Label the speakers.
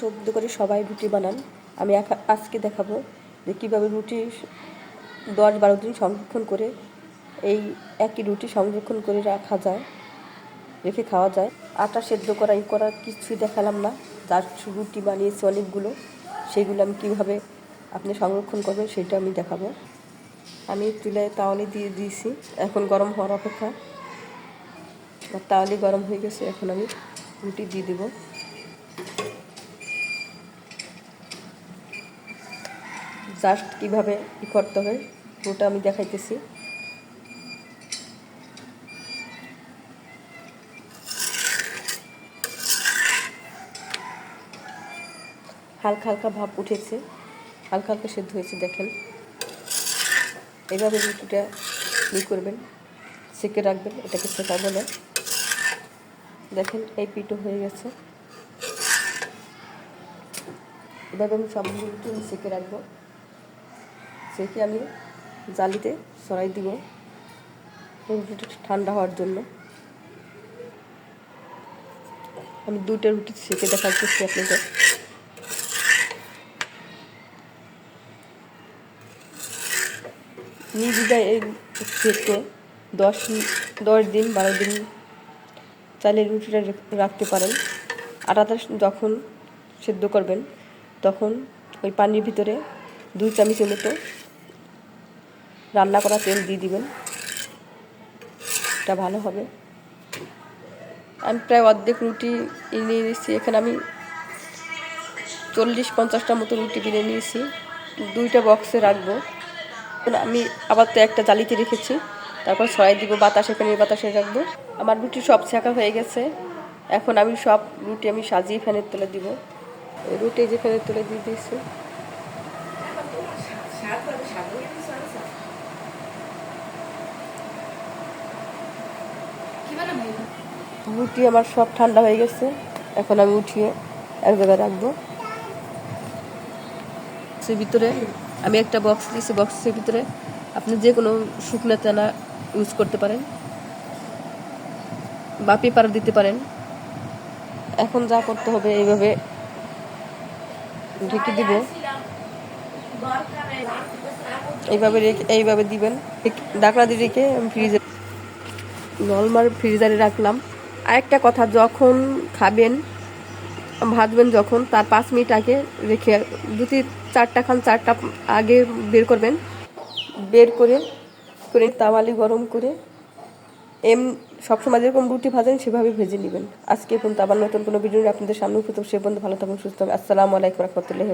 Speaker 1: সদ্য করে সবাই রুটি বানান। আমি আজকে দেখাবো যে কীভাবে রুটি দশ বারো দিন সংরক্ষণ করে এই একই রুটি সংরক্ষণ করে রাখা যায়, রেখে খাওয়া যায়। আটা সেদ্ধ করা এই করা কিছুই দেখালাম না। যার রুটি বানিয়েছি অনেকগুলো, সেগুলো আমি কীভাবে আপনি সংরক্ষণ করবেন সেটা আমি দেখাবো। আমি চুলায় তাওয়ালে দিয়ে দিয়েছি, এখন গরম হওয়ার অপেক্ষা। তাওয়ালে গরম হয়ে গেছে, এখন আমি রুটি দিয়ে দেবো। জাস্ট কীভাবে ই করতে হবে ওটা আমি দেখাইতেছি। হালকা হালকা ভাব উঠেছে, হালকা হালকা সেদ্ধ হয়েছে, দেখেন। এভাবে রুটিটা ই করবেন, সেকে রাখবেন, এটাকে সেকা বলে। দেখেন, এই পিঠো হয়ে গেছে। এভাবে আমি সবগুলো সেকে রাখব। সেকে আমি জালিতে সরাই দিব রুটিটা ঠান্ডা হওয়ার জন্য। আমি দুটো রুটি সেকে দেখাচ্ছি আপনাদের। নির্বিধায় এই সেকে দশ দশ দিন, বারো দিন চাইলে রুটিটা রেখ- রাখতে পারেন। আটাটা যখন সেদ্ধ করবেন, তখন ওই পানির ভিতরে দুই চামচের মতো রান্না করা তেল দিয়ে দিবেন। এটা ভালো হবে। আমি প্রায় অর্ধেক রুটি নিয়ে নিয়েছি। এখানে আমি চল্লিশ পঞ্চাশটা মতো রুটি কিনে নিয়েছি। দুইটা বক্সে রাখব। এখন আমি আবার তো একটা জালিতে রেখেছি। তারপর ছড়াই দিব, বাতাসে ফ্যানের বাতাসে রাখব। আমার রুটি সব ছেঁকা হয়ে গেছে। এখন আমি সব রুটি আমি সাজিয়ে ফ্যানের তুলে দিব। রুটি যে ফ্যানের তুলে দিয়ে দিয়েছি। রুটি আমার সব ঠান্ডা হয়ে গেছে। এখন আমি উঠিয়ে এক জায়গায় রাখব। সে ভিতরে আমি একটা বক্স দিয়েছি। বক্সের ভিতরে আপনি যে কোনো শুকনো চানা ইউজ করতে পারেন। বা পেপার দিতে পারেন। এখন যা করতে হবে এইভাবে ঢেকে দিব। এইভাবে রেখে এইভাবে দিবেন। ডাকড়া দিয়ে রেখে ফ্রিজে নর্মাল ফ্রিজারে রাখলাম। আরেকটা কথা, যখন খাবেন, ভাজবেন যখন, তার পাঁচ মিনিট আগে রেখে যদি চারটা খান, চারটা আগে বের করবেন। বের করে করে তাওয়ালি গরম করে, এম, সবসময় যেরকম রুটি ভাজেন, সেভাবে ভেজে নেবেন। আজকে পর্যন্ত আবার নতুন কোনো ভিডিও আপনাদের সামনে উপস্থিত সে পর্যন্ত ভালো থাকুন, সুস্থ থাকুন। আসসালামু আলাইকুম রহমতুল্লাহ